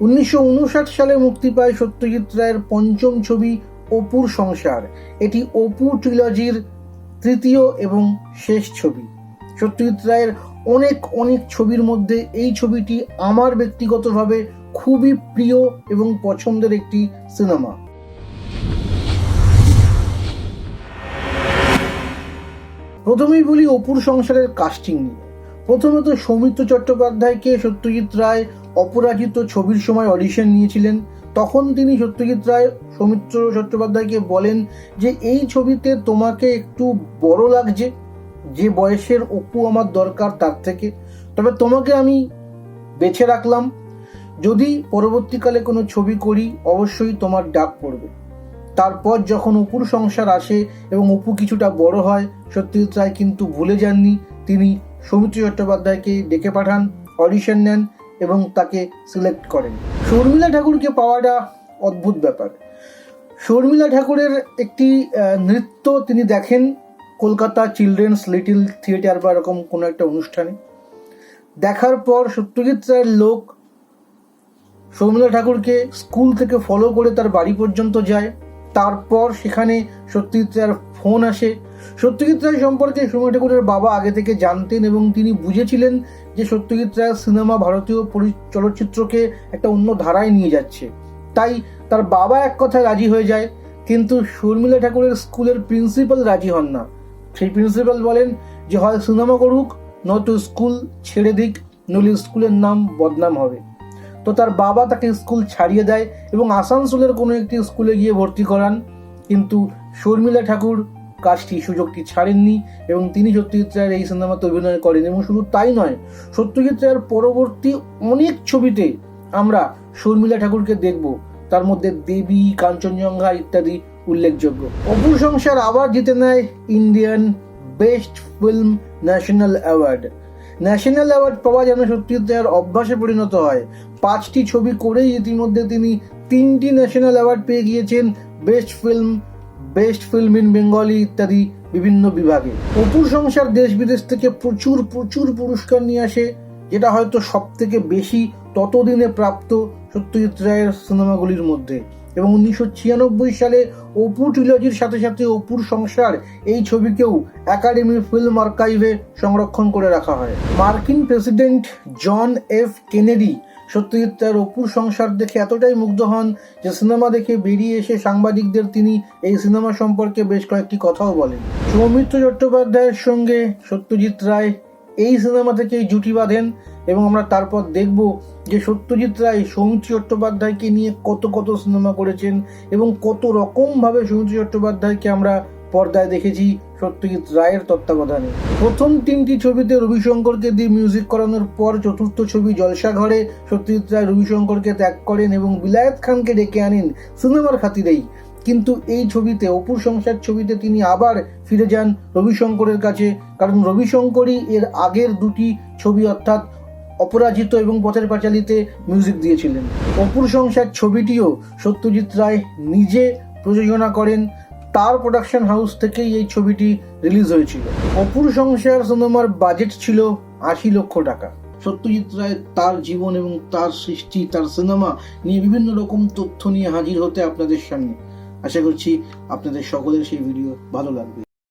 উনিশশো উনষাট সালে মুক্তি পায় সত্যজিৎ রায়ের পঞ্চম ছবি অপুর সংসার। এটি অপু ট্রিলজির তৃতীয় এবং শেষ ছবি। সত্যজিৎ রায়ের অনেক অনেক ছবির মধ্যে এই ছবিটি আমার ব্যক্তিগতভাবে খুবই প্রিয় এবং পছন্দের একটি সিনেমা প্রথমেই বলি অপুর সংসারের কাস্টিং নিয়ে। প্রথমত সৌমিত্র চট্টোপাধ্যায়কে সত্যজিৎ রায় অপরাজিত ছবির সময় অডিশন নিয়েছিলেন। তখন তিনি সত্যজিৎ রায়, সৌমিত্র চট্টোপাধ্যায়কে বলেন যে, এই ছবিতে তোমাকে একটু বড় লাগছে। যে বয়সের অপু আমার দরকার তার থেকে। তবে তোমাকে আমি বেছে রাখলাম। যদি পরবর্তীকালে কোনো ছবি করি, অবশ্যই তোমার ডাক পড়বে। তারপর যখন অপুর সংসার আসে এবং অপু কিছুটা বড় হয়, সত্যজিৎ রায় কিন্তু ভুলে যাননি। তিনি সৌমিত্র চট্টোপাধ্যায়কে ডেকে পাঠান, অডিশন নেন এবং তাকে সিলেক্ট করেন। শর্মিলা ঠাকুরকে পাওয়াটা অদ্ভুত ব্যাপার। শর্মিলা ঠাকুরের একটি নৃত্য তিনি দেখেন কলকাতা চিলড্রেন্স লিটিল থিয়েটার বা এরকম কোনো একটা অনুষ্ঠানে। দেখার পর সত্যজিৎ রায়ের লোক শর্মিলা ঠাকুরকে স্কুল থেকে ফলো করে তার বাড়ি পর্যন্ত যায়। তারপর সেখানে সত্যজিৎ রায়ের ফোন আসে। সত্যজিৎ রায় সম্পর্কে শর্মিলা ঠাকুরের বাবা আগে থেকে জানতেন এবং তিনি বুঝেছিলেন যে সত্যজিৎ রায়ের সিনেমা ভারতীয় পরি- চলচ্চিত্রকে একটা অন্য ধারায় নিয়ে যাচ্ছে। তাই তার বাবা এক কথায় রাজি হয়ে যায়, কিন্তু শর্মিলা ঠাকুরের স্কুলের প্রিন্সিপাল রাজি হন না। সেই প্রিন্সিপাল বলেন যে, হয় সিনেমা করুক, নয়তো স্কুল ছেড়ে দিক, নইলে স্কুলের নাম বদনাম হবে। তো তার বাবা তাকে স্কুল ছাড়িয়ে দেয় এবং আসানসোলের কোনো একটি স্কুলে গিয়ে ভর্তি করান। কিন্তু শর্মিলা ঠাকুর কাজটি, সুযোগটি ছাড়েননি এবং তিনি সত্যজিৎ রায়ের এই সিনেমাতে অভিনয় করেন এবং শুধু তাই নয়, সত্যজিৎ রায়ের পরবর্তী অনেক ছবিতে আমরা শর্মিলা ঠাকুরকে দেখব। তার মধ্যে দেবী, কাঞ্চনজঙ্ঘা ইত্যাদি উল্লেখযোগ্য। অপুর সংসার আবার জিতে নেয় Indian best film national award. National award পাওয়া যেন সত্যজিৎ রায়ের অভ্যাসে পরিণত হয়। পাঁচটি ছবি করেই ইতিমধ্যে তিনি তিনটি ন্যাশনাল অ্যাওয়ার্ড পেয়ে গিয়েছেন। Best film best film in Bengali ইত্যাদি বিভিন্ন বিভাগে। অপুর সংসার দেশ বিদেশ থেকে প্রচুর প্রচুর পুরস্কার নিয়ে আসে, যেটা হয়তো সব থেকে বেশি ততদিনে প্রাপ্ত সত্যজিৎ রায়ের সিনেমাগুলির মধ্যে। এবং উনিশশো ছিয়ানব্বই সালে অপু ট্রিলজির সাথে সাথে অপুর সংসার, এই ছবিকেও একাডেমি ফিল্ম আর্কাইভে সংরক্ষণ করে রাখা হয়। মার্কিন president John F Kennedy Satyajit রায়ের অপুর সংসার দেখে এতটাই মুগ্ধ হন যে সিনেমা দেখে বেরিয়ে এসে সাংবাদিকদের তিনি এই সিনেমা সম্পর্কে বেশ কয়েকটি কথাও বলেন। সৌমিত্র চট্টোপাধ্যায়ের সঙ্গে সত্যজিৎ রায় এই সিনেমা থেকেই জুটি বাঁধেন এবং আমরা তারপর দেখব যে সত্যজিৎ রায় সৌমিত্র চট্টোপাধ্যায়কে নিয়ে কত কত সিনেমা করেছেন এবং কত রকমভাবে সৌমিত্র চট্টোপাধ্যায়কে আমরা পর্দায় দেখেছি সত্যজিৎ রায়ের তত্ত্বাবধানে। প্রথম তিনটি ছবিতে রবিশঙ্করকে দিয়ে মিউজিক করানোর পর চতুর্থ ছবি জলসা ঘরে সত্যজিৎ রায় রবিশঙ্করকে ত্যাগ করেন এবং বিলায়ত খানকে ডেকে আনেন সিনেমার খাতিরেই। কিন্তু এই ছবিতে, অপুর সংসার ছবিতে তিনি আবার ফিরে যান রবিশঙ্করের কাছে, কারণ রবিশঙ্করই এর আগের দুটি ছবি অর্থাৎ অপরাজিত এবং পথের পাঁচালিতে মিউজিক দিয়েছিলেন। অপুর সংসার ছবিটিও সত্যজিৎ রায় নিজে প্রযোজনা করেন। তার প্রোডাকশন হাউস থেকেই এই ছবিটি রিলিজ হয়েছিল। অপুর সংসার সিনেমার বাজেট ছিল আশি লক্ষ টাকা। সত্যজিৎ রায় তার জীবন এবং তার সৃষ্টি, তার সিনেমা নিয়ে বিভিন্ন রকম তথ্য নিয়ে হাজির হতে আপনাদের সামনে। আশা করছি আপনাদের সকলের সেই ভিডিও ভালো লাগবে।